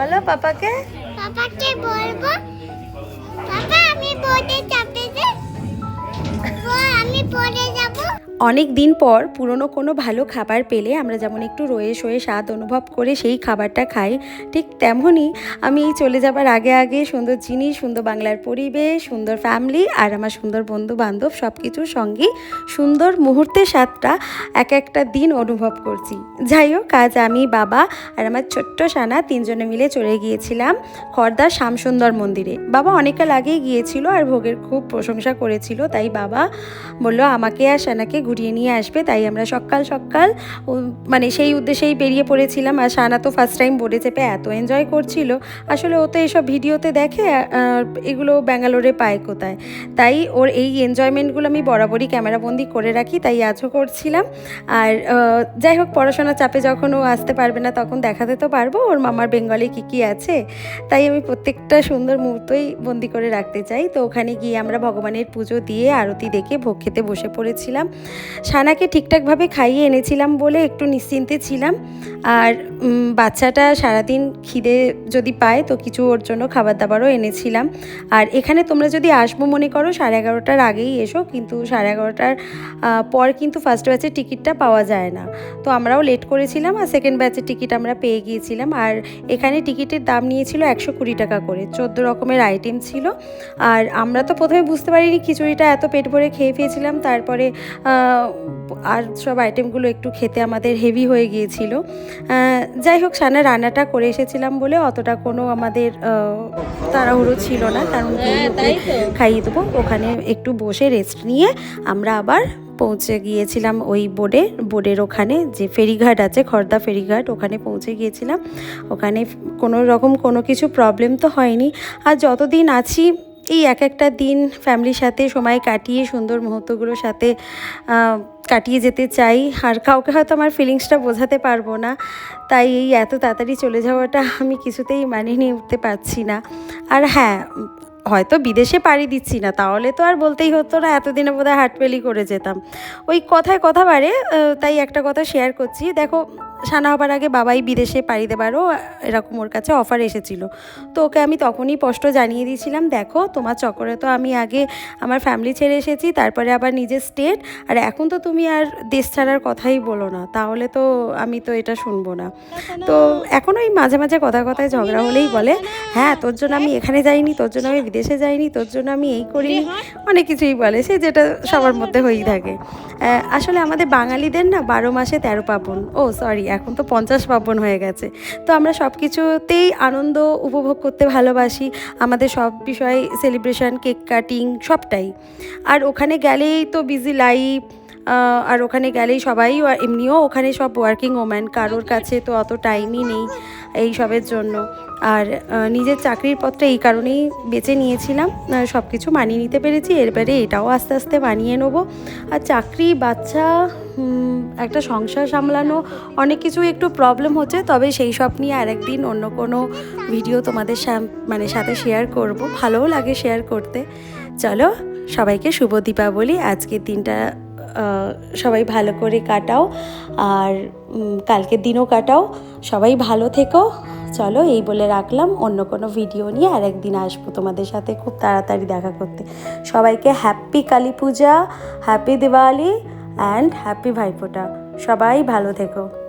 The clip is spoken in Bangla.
বলো পাপাকে? পাপাকে বলব। পাপা আমি বোর্ডে চাপতে যে। আমি পড়ে যাব। অনেক দিন পর পুরনো কোনো ভালো খাবার পেলে আমরা যেমন একটু রয়ে শয়ে স্বাদ অনুভব করে সেই খাবারটা খাই, ঠিক তেমনই আমি চলে যাবার আগে আগে সুন্দর জিনিস, সুন্দর বাংলার পরিবেশ, সুন্দর ফ্যামিলি আর আমার সুন্দর বন্ধু বান্ধব সব কিছুর সঙ্গে সুন্দর মুহূর্তের স্বাদটা এক একটা দিন অনুভব করছি। যাই হোক, আজ আমি, বাবা আর আমার ছোট্ট সানা তিনজনে মিলে চলে গিয়েছিলাম খর্দার শ্যামসুন্দর মন্দিরে। বাবা অনেককাল আগেই গিয়েছিল আর ভোগের খুব প্রশংসা করেছিল, তাই বাবা বলল, আমাকে আর সানাকে ঘুরিয়ে নিয়ে আসবে, তাই আমরা সকাল সকাল মানে সেই উদ্দেশ্যেই বেরিয়ে পড়েছিলাম। আর সানা তো ফার্স্ট টাইম বোর্ডে চেপে এত এনজয় করছিল। আসলে ও তো এইসব ভিডিওতে দেখে এগুলো ব্যাঙ্গালোরে পায় কোথায়? তাই ওর এই এনজয়মেন্টগুলো আমি বরাবরই ক্যামেরাবন্দি করে রাখি, তাই আজও করছিলাম। আর যাই হোক, পড়াশোনার চাপে যখন ও আসতে পারবে না, তখন দেখাতে তো পারব, ওর মামার বেঙ্গলে কী কী আছে। তাই আমি প্রত্যেকটা সুন্দর মুহূর্তই বন্দি করে রাখতে চাই। তো ওখানে গিয়ে আমরা ভগবানের পুজো দিয়ে আরতি দেখে ভোগ খেতে বসে পড়েছিলাম। সানাকে ঠিকঠাকভাবে খাইয়ে এনেছিলাম বলে একটু নিশ্চিন্তে ছিলাম। আর বাচ্চাটা সারাদিন খিদে যদি পায় তো কিছু ওর জন্য খাবার দাবারও এনেছিলাম। আর এখানে তোমরা যদি আসব মনে করো সাড়ে এগারোটার আগেই এসো, কিন্তু সাড়ে এগারোটার পর কিন্তু ফার্স্ট ব্যাচের টিকিটটা পাওয়া যায় না। তো আমরাও লেট করেছিলাম আর সেকেন্ড ব্যাচের টিকিট আমরা পেয়ে গিয়েছিলাম। আর এখানে টিকিটের দাম নিয়েছিল একশো কুড়ি টাকা করে, চোদ্দ রকমের আইটেম ছিল। আর আমরা তো প্রথমে বুঝতে পারিনি খিচুড়িটা এত পেট ভরে খেয়ে ফেয়েছিলাম তারপরে আর সব আইটেমগুলো একটু খেতে আমাদের হেভি হয়ে গিয়েছিল। যাই হোক সানা রান্নাটা করে এসেছিলাম বলে অতটা কোনো আমাদের তাড়াহুড়ো ছিল না কারণ খাইয়ে দেবো। ওখানে একটু বসে রেস্ট নিয়ে আমরা আবার পৌঁছে গিয়েছিলাম ওই বোর্ডে বোর্ডের ওখানে যে ফেরিঘাট আছে খর্দা ফেরিঘাট ওখানে পৌঁছে গিয়েছিলাম। ওখানে কোনো রকম কোনো কিছু প্রবলেম তো হয়নি। আর যতদিন আছি এই এক একটা দিন ফ্যামিলির সাথে সময় কাটিয়ে, সুন্দর মুহূর্তগুলোর সাথে কাটিয়ে যেতে চাই। আর কাউকে হয়তো আমার ফিলিংসটা বোঝাতে পারব না। তাই এই এত তাড়াতাড়ি চলে যাওয়াটা আমি কিছুতেই মানিয়ে নিয়ে উঠতে পারছি না। আর হ্যাঁ হয়তো বিদেশে পাড়ি দিচ্ছি না, তাহলে তো আর বলতেই হতো না, এতদিনে বোধহয় হাটপেলি করে যেতাম। ওই কথায় কথা বাড়ে তাই একটা কথা শেয়ার করছি। দেখো সানা হবার আগে বাবাই বিদেশে পাড়ি দেবারও এরকম ওর কাছে অফার এসেছিল। তো ওকে আমি তখনই স্পষ্ট জানিয়ে দিয়েছিলাম দেখো তোমার চক্করে তো আমি আগে আমার ফ্যামিলি ছেড়ে এসেছি তারপরে আবার নিজের স্টেট আর এখন তো তুমি আর দেশ ছাড়ার কথাই বলো না তাহলে তো আমি তো এটা শুনব না। তো এখন ওই মাঝে মাঝে কথা কথায় ঝগড়া হলেই বলে হ্যাঁ তোর জন্য আমি এখানে যাইনি তোর জন্য আমি বিদেশে যাইনি তোর জন্য আমি এই করিনি। অনেক কিছুই বলে সে যেটা সবার মধ্যে হয়েই থাকে। আসলে আমাদের বাঙালিদের না বারো মাসে তেরো পার্বণ ও সরি এখন তো পঞ্চাশ পার্বণ হয়ে গেছে। তো আমরা সব কিছুতেই আনন্দ উপভোগ করতে ভালোবাসি। আমাদের সব বিষয়ে সেলিব্রেশন কেক কাটিং সবটাই। আর ওখানে গেলেই তো বিজি লাইফ আর ওখানে গেলেই সবাই এমনিও ওখানে সব ওয়ার্কিং ওম্যান কারোর কাছে তো অত টাইমই নেই। এই সবের জন্য। আর নিজের চাকরির পত্রে এই কারণেই বেছে নিয়েছিলাম। সব কিছু মানিয়ে নিতে পেরেছি। এরপরে এটাও আস্তে আস্তে মানিয়ে নেব। আর চাকরি, বাচ্চা একটা সংসার সামলানো, অনেক কিছু একটু প্রবলেম হচ্ছে। তবে সেই সব নিয়ে আরেকদিন অন্য কোনো ভিডিও তোমাদের মানে সাথে শেয়ার করব। ভালোও লাগে শেয়ার করতে। চলো, সবাইকে শুভ দীপাবলি। আজকের দিনটা সবাই ভালো করে কাটাও। আর কালকের দিনও কাটাও, সবাই ভালো থেকো। চলো, এই বলে রাখলাম। অন্য কোনো ভিডিও নিয়ে আর একদিন আসব তোমাদের সাথে খুব তাড়াতাড়ি দেখা করতে। সবাইকে happy Kali Puja happy Diwali and happy Bhaiphonta. সবাই ভালো থেকো।